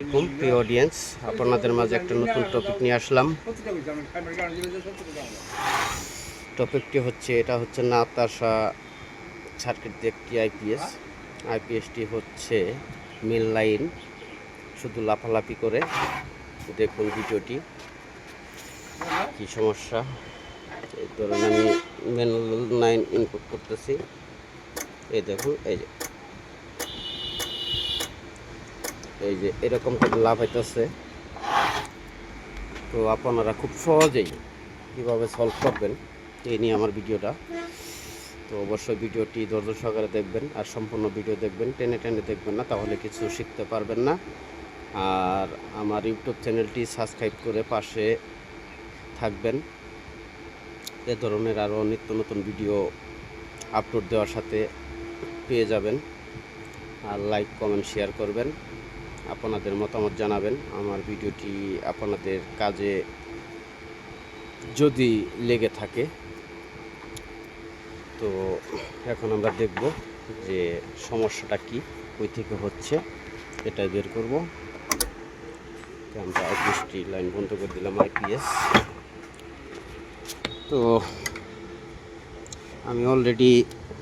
আসসালামাইকুম প্রিয় অডিয়েন্স আপনাদের মাঝে একটা নতুন টপিক নিয়ে আসলাম। টপিকটি হচ্ছে, এটা হচ্ছে নাতাশা সার্কিট একটি আইপিএস আইপিএসটি হচ্ছে মিল লাইন শুধু লাফালাফি করে। দেখুন ভিডিওটি, কি সমস্যা। এই ধরুন আমি মেন লাইন ইনপুট করতেছি। এই দেখুন, এই যে এই যে এরকম করে লাভ হইতেছে। তো আপনারা খুব সহজেই কীভাবে সলভ করবেন, এই নিয়ে আমার ভিডিওটা। তো অবশ্যই ভিডিওটি ধৈর্য সহকারে দেখবেন আর সম্পূর্ণ ভিডিও দেখবেন, টেনে টেনে দেখবেন না, তাহলে কিছু শিখতে পারবেন না। আর আমার ইউটিউব চ্যানেলটি সাবস্ক্রাইব করে পাশে থাকবেন। এ ধরনের আরও নিত্য নতুন ভিডিও আপলোড দেওয়ার সাথে পেয়ে যাবেন। আর লাইক, কমেন্ট, শেয়ার করবেন। আপনাদের মতামত জানাবেন। আমার ভিডিওটি আপনাদের কাজে যদি লেগে থাকে, তো এখন আমরা দেখব যে সমস্যাটা কি ওই থেকে হচ্ছে এটাই বের করব। আমরা আইপিএসটি লাইন বন্ধ করে দিলাম আইপিএস। তো আমি অলরেডি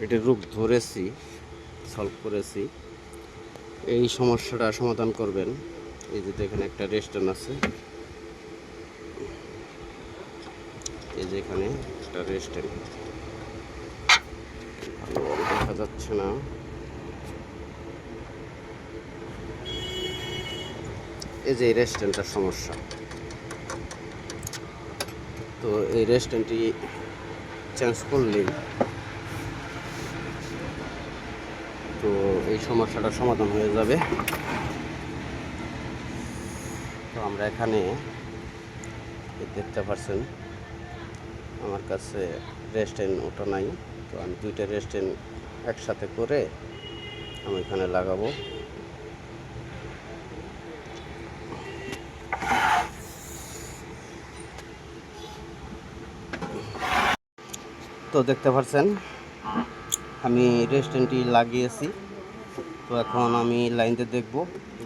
এটির রূপ ধরেছি সলভ করেছি। এই সমস্যাটা সমাধান করবেন। এই যে দেখেন একটা রেস্টুরেন্ট আছে। এই যে এখানে একটা রেস্টুরেন্ট। দেখা যাচ্ছে না। এই যে এই রেস্টুরেন্টটার সমস্যা। তো এই রেস্টুরেন্টটি চেঞ্জ করলেই তো এই সমস্যাটা সমাধান হয়ে যাবে। তো আমরা এখানে দেখতে পাচ্ছেন আমার কাছে রেস্টেন্ট ওটা নাই, তো আমি দুইটা রেস্টেন্ট একসাথে করে আমি এখানে লাগাবো। তো দেখতে পাচ্ছেন আমি রেস্টুরেন্টটি লাগিয়েছি। তো এখন আমি লাইনতে দেখব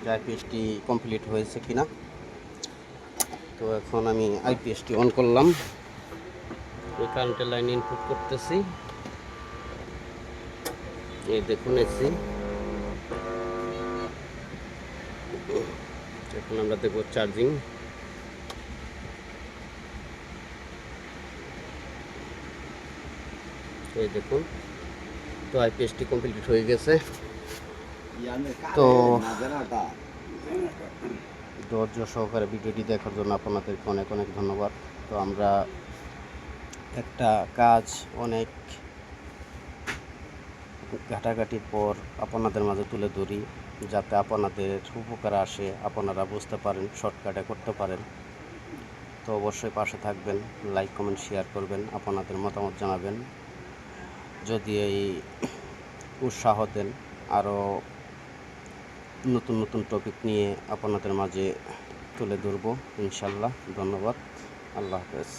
যে আইপিএসটি কমপ্লিট হয়েছে কিনা। তো এখন আমি আইপিএসটি অন করলাম। এই কারেন্টের লাইন ইনপুট করতেছি। এই দেখুন এসি এখন আমরা দেখব চার্জিং এই দেখুন। তো আইপিএসটি কমপ্লিট হয়ে গেছে। তো ধৈর্য সহকারে ভিডিওটি দেখার জন্য আপনাদেরকে অনেক অনেক ধন্যবাদ। তো আমরা একটা কাজ অনেক ঘাটাঘাটির পর আপনাদের মাঝে তুলে ধরি, যাতে আপনাদের উপকার আসে, আপনারা বুঝতে পারেন, শর্টকাটে করতে পারেন। তো অবশ্যই পাশে থাকবেন, লাইক, কমেন্ট, শেয়ার করবেন, আপনাদের মতামত জানাবেন। যদি এই উৎসাহ দেন, আরও নতুন নতুন টপিক নিয়ে আপনাদের মাঝে তুলে ধরবো, ইনশাল্লাহ। ধন্যবাদ। আল্লাহ হাফেজ।